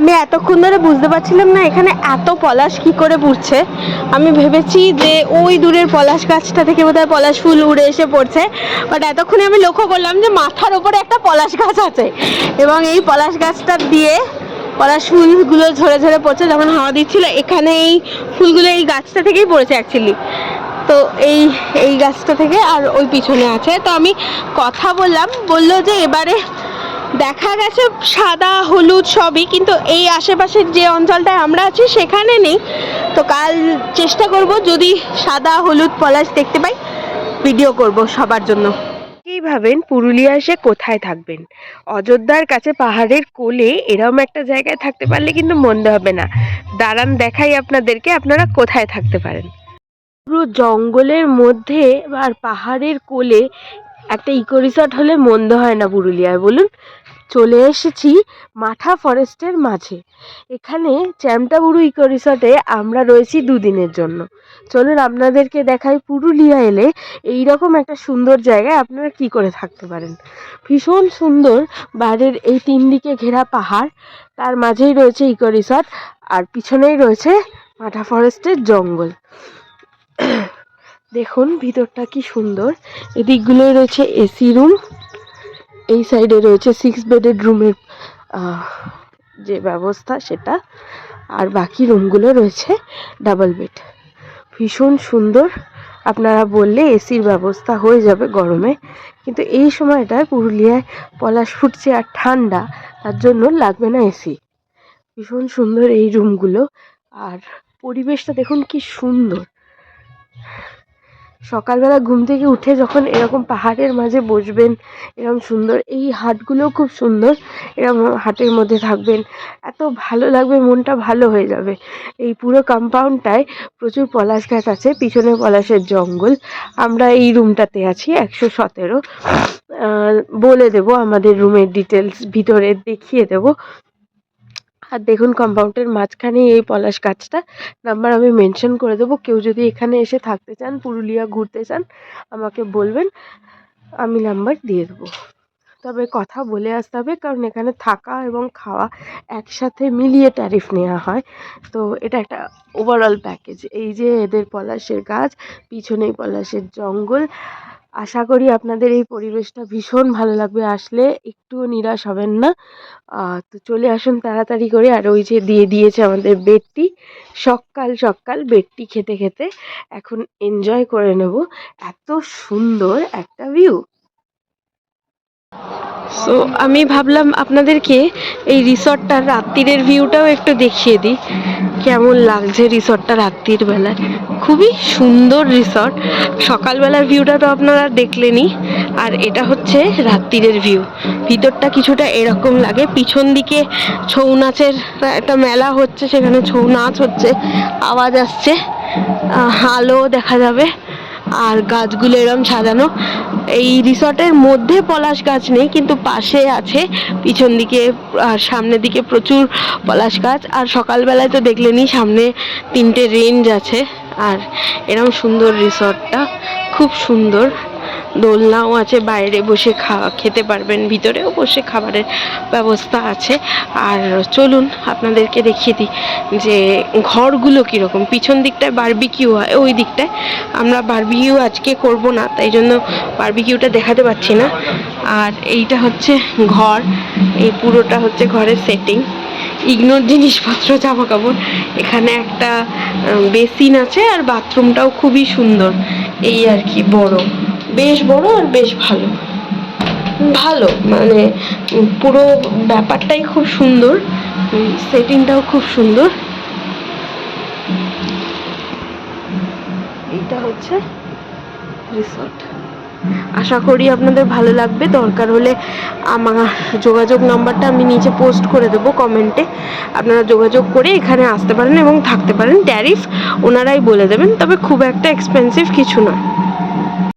আমি এতক্ষণ ধরে বুঝতে পারছিলাম না এখানে এত পলাশ কি করে পুড়ছে। আমি ভেবেছি যে ওই দূরের পলাশ গাছটা থেকে বোধহয় পলাশ ফুল উড়ে এসে পড়ছে। বাট এতক্ষণে আমি লক্ষ্য করলাম যে মাথার ওপরে একটা পলাশ গাছ আছে। এবং এই পলাশ গাছটা দিয়ে পলাশ ফুলগুলো ঝরে ঝরে পড়ছে, যখন হাওয়া দিচ্ছিল, এখানে এই ফুলগুলো এই গাছটা থেকেই পড়েছে অ্যাকচুয়ালি তো এই এই গাছটা থেকে আর ওই পিছনে আছে। তো আমি কথা বললাম, বলল যে এবারে দেখা গেছে, সাদা, হলুদ সবই, কিন্তু এই আশেপাশের যে অঞ্চলটায় আমরা আছি, সেখানে নেই। তো কাল চেষ্টা করব যদি সাদা, হলুদ, পলাশ দেখতে পাই ভিডিও করব সবার জন্য। কি ভাবেন, পুরুলিয়া এসে কোথায় থাকবেন? অযোধ্যার কাছে পাহাড়ের কোলে এরম একটা জায়গায় থাকতে পারলে কিন্তু মন্দ হবে না। দাঁড়ান দেখাই আপনাদেরকে, আপনারা কোথায় থাকতে পারেন। পুরো জঙ্গলের মধ্যে আর পাহাড়ের কোলে একটা ইকো রিসর্ট হলে মন্দ হয় না পুরুলিয়ায়, বলুন। চলে এসেছি মাঠা ফরেস্টের মাঝে। এখানে চ্যামটাবুরু ইকো রিসর্টে আমরা রয়েছি দুদিনের জন্য। চলুন আপনাদেরকে দেখাই পুরুলিয়া এলে এই রকম একটা সুন্দর জায়গায় আপনারা কি করে থাকতে পারেন। ভীষণ সুন্দর বাইরের এই তিন দিকে ঘেরা পাহাড়, তার মাঝেই রয়েছে ইকো রিসর্ট, আর পিছনেই রয়েছে মাঠা ফরেস্টের জঙ্গল। দেখুন ভিতরটা কি সুন্দর। এদিকগুলোয় রয়েছে এসি রুম এই সাইডে রয়েছে সিক্স বেডেড রুমের যে ব্যবস্থা সেটা। আর বাকি রুমগুলো রয়েছে ডাবল বেড ভীষণ সুন্দর। আপনারা বললে এসির ব্যবস্থা হয়ে যাবে গরমে। কিন্তু এই সময়টায় পুরুলিয়ায় পলাশ ফুটছে আর ঠান্ডা, তার জন্য লাগবে না এসি। ভীষণ সুন্দর এই রুমগুলো আর পরিবেশটা দেখুন কি সুন্দর। সকালবেলা ঘুম থেকে উঠে যখন এরকম পাহাড়ের মাঝে বসবেন, এরকম সুন্দর, এই হাটগুলোও খুব সুন্দর, এরকম হাটের মধ্যে থাকবেন, এত ভালো লাগবে, মনটা ভালো হয়ে যাবে। এই পুরো কম্পাউন্ডটায় প্রচুর পলাশ গাছ আছে, পিছনে পলাশের জঙ্গল। আমরা এই রুমটাতে আছি, একশো সতেরো। বলে দেব আমাদের রুমের ডিটেলস ভিতরে দেখিয়ে দেব। আর দেখুন কম্পাউন্ডের মাঝখানে এই পলাশ গাছটা। নাম্বার আমি মেনশন করে দেবো। কেউ যদি এখানে এসে থাকতে চান, পুরুলিয়া ঘুরতে চান, আমাকে বলবেন, আমি নাম্বার দিয়ে দেবো। তবে কথা বলে আসতে হবে, কারণ এখানে থাকা এবং খাওয়া একসাথে মিলিয়ে ট্যারিফ নেওয়া হয়। তো এটা একটা ওভারঅল প্যাকেজ এই যে এদের পলাশের গাছ, পিছনেই পলাশের জঙ্গল আশা করি আপনাদের এই পরিবেশটা ভীষণ ভালো লাগবে। আসলে একটুও নিরাশ হবেন না। তো চলে আসুন তাড়াতাড়ি করে। আর ওই যে দিয়ে দিয়েছে আমাদের বেডটি সকাল সকাল বেডটি খেতে খেতে এখন এনজয় করে নেব। এত সুন্দর একটা ভিউ সো আমি ভাবলাম আপনাদেরকে এই রিসর্টটার রাত্রিরের ভিউটাও একটু দেখিয়ে দিই। কেমন লাগছে রিসর্টটা রাত্রির বেলায় খুবই সুন্দর রিসর্ট। সকালবেলার ভিউটা তো আপনারা দেখলেনই। আর এটা হচ্ছে রাত্রিরের ভিউ। ভিতরটা কিছুটা এরকম লাগে। পিছন দিকে ছৌ নাচের একটা মেলা হচ্ছে, সেখানে ছৌ নাচ হচ্ছে, আওয়াজ আসছে। আলো দেখা যাবে। আর গাছগুলো এরম সাজানো। এই রিসর্টের মধ্যে পলাশ গাছ নেই, কিন্তু পাশে আছে, পিছন দিকে, আর সামনের দিকে প্রচুর পলাশ গাছ। আর সকালবেলায় তো দেখলেনি সামনে তিনটে রেঞ্জ আছে। আর এরম সুন্দর রিসর্টটা, খুব সুন্দর। দোলনাও আছে, বাইরে বসে খাওয়া খেতে পারবেন, ভিতরেও বসে খাবারের ব্যবস্থা আছে। আর চলুন, আপনাদেরকে দেখিয়ে দিই যে ঘরগুলো কীরকম। পিছন দিকটায় বারবিকিউ হয়, ওই দিকটায়। আমরা বারবিকিউ আজকে করব না, তাই জন্য বারবিকিউটা দেখাতে পাচ্ছি না। আর এইটা হচ্ছে ঘর, এই পুরোটা হচ্ছে ঘরের সেটিং ইগনোর জিনিসপত্র জামা কাপড় এখানে একটা বেসিন আছে আর বাথরুমটাও খুবই সুন্দর। এই আর কি, বড়। বেশ বড় আর বেশ ভালো। ভালো মানে পুরো ব্যাপারটাই খুব সুন্দর সেটিংটাও খুব সুন্দর। এইটা হচ্ছে রিসর্ট আশা করি আপনাদের ভালো লাগবে। দরকার হলে আমার যোগাযোগ নাম্বারটা আমি নিচে পোস্ট করে দেবো কমেন্টে আপনারা যোগাযোগ করে এখানে আসতে পারেন এবং থাকতে পারেন। ট্যারিফ ওনারাই বলে দেবেন, তবে খুব একটা এক্সপেন্সিভ কিছু নয়।